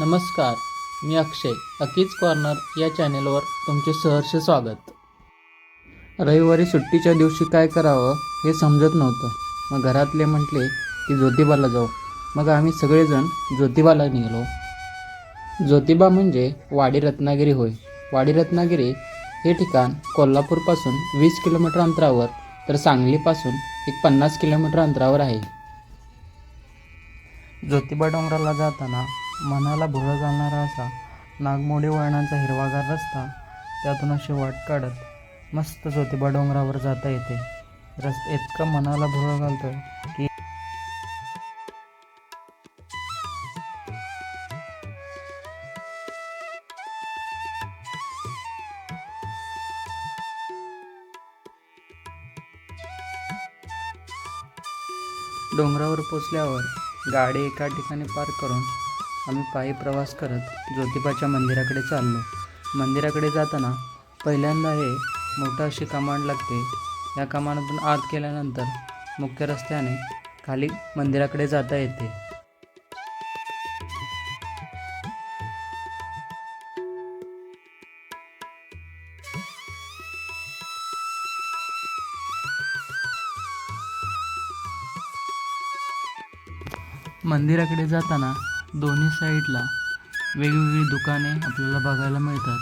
नमस्कार मी अक्षय अकीज कॉर्नर या चॅनेलवर तुमचे सहर्ष स्वागत. रविवारी सुट्टीच्या दिवशी काय करावं हे समजत नव्हतं. मग घरातले म्हटले की ज्योतिबाला जाऊ. मग आम्ही सगळेजण ज्योतिबाला निघालो. ज्योतिबा म्हणजे वाडी रत्नागिरी होय. वाडी रत्नागिरी हे ठिकाण कोल्हापूरपासून वीस किलोमीटर अंतरावर तर सांगलीपासून एक पन्नास किलोमीटर अंतरावर आहे. ज्योतिबा डोंगराला जाताना मनाला भुरळ घालणारा असा नागमोडी वळणांचा हिरवागार रस्ता त्यातून अशी वाट काढत मस्त ज्योतिबा डोंगरावर जाता येते. रस्त इतकं मनाला भुरळ घालतं की डोंगरावर पोचल्यावर गाडी एका ठिकाणी पार्क करून आम्ही पायी प्रवास करत ज्योतिबाच्या मंदिराकडे चाललो. मंदिराकडे जाताना पहिल्यांदा हे मोठं अशी कमांड लागते. या कमानातून आत केल्यानंतर मुख्य रस्त्याने खाली मंदिराकडे जाता येते. मंदिराकडे जाताना दोन्ही साईडला वेगवेगळी दुकाने आपल्याला बघायला मिळतात.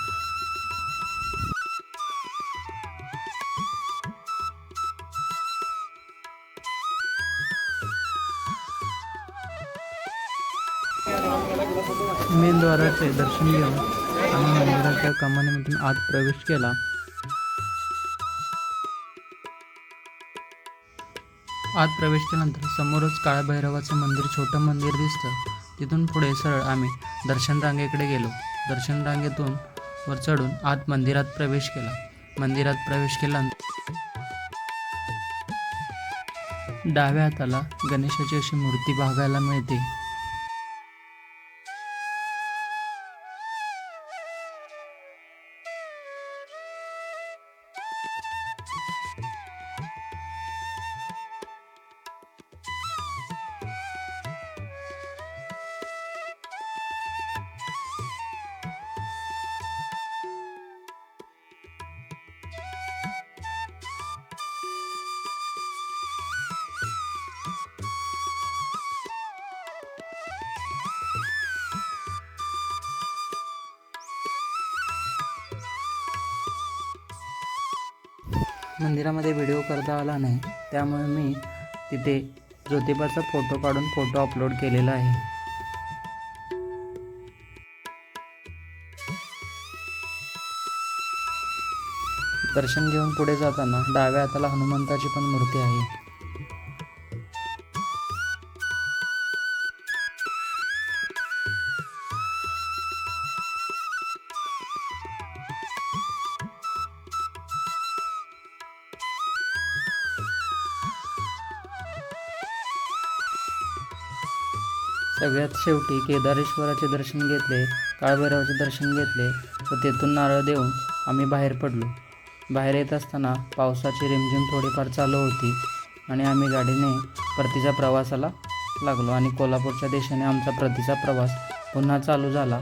मेन द्वाराचे दर्शन घेऊन आम्ही मंदिराच्या कमानीमधून आत प्रवेश केला. आत प्रवेश केल्यानंतर समोरच काळभैरवाचं मंदिर छोटं मंदिर दिसतं. तिथून पुढे सरळ आम्ही दर्शन रांगेकडे गेलो. दर्शन रांगेतून वर चढून आत मंदिरात प्रवेश केला. मंदिरात प्रवेश केल्यानंतर डाव्या हाताला गणेशाची अशी मूर्ती बघायला मिळते. मंदिरामध्ये व्हिडिओ करता आला नाही त्यामुळे मी तिथे ज्योतिबाचा फोटो काढून फोटो अपलोड केलेला आहे. दर्शन घेऊन पुढे जाताना डाव्या हाताला हनुमंताची पण मूर्ती आहे. सगळ्यात शेवटी केदारेश्वराचे दर्शन घेतले काळभैरवाचे दर्शन घेतले व तेथून नारळ देऊन आम्ही बाहेर पडलो. बाहेर येत असताना पावसाची रिमझिम थोडीफार चालू होती आणि आम्ही गाडीने परतीच्या प्रवासाला लागलो आणि कोल्हापूरच्या दिशेने आमचा परतीचा प्रवास पुन्हा चालू झाला.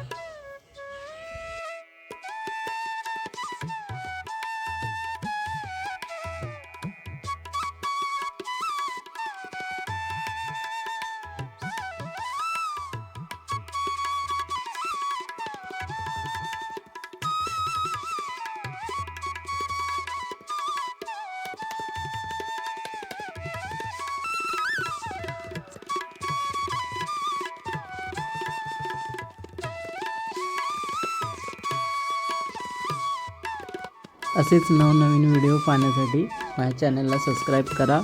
असेच नवनवीन व्हिडिओ पाहण्यासाठी माझ्या चॅनलला सबस्क्राईब करा.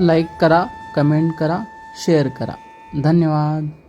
लाईक करा कमेंट करा शेअर करा. धन्यवाद.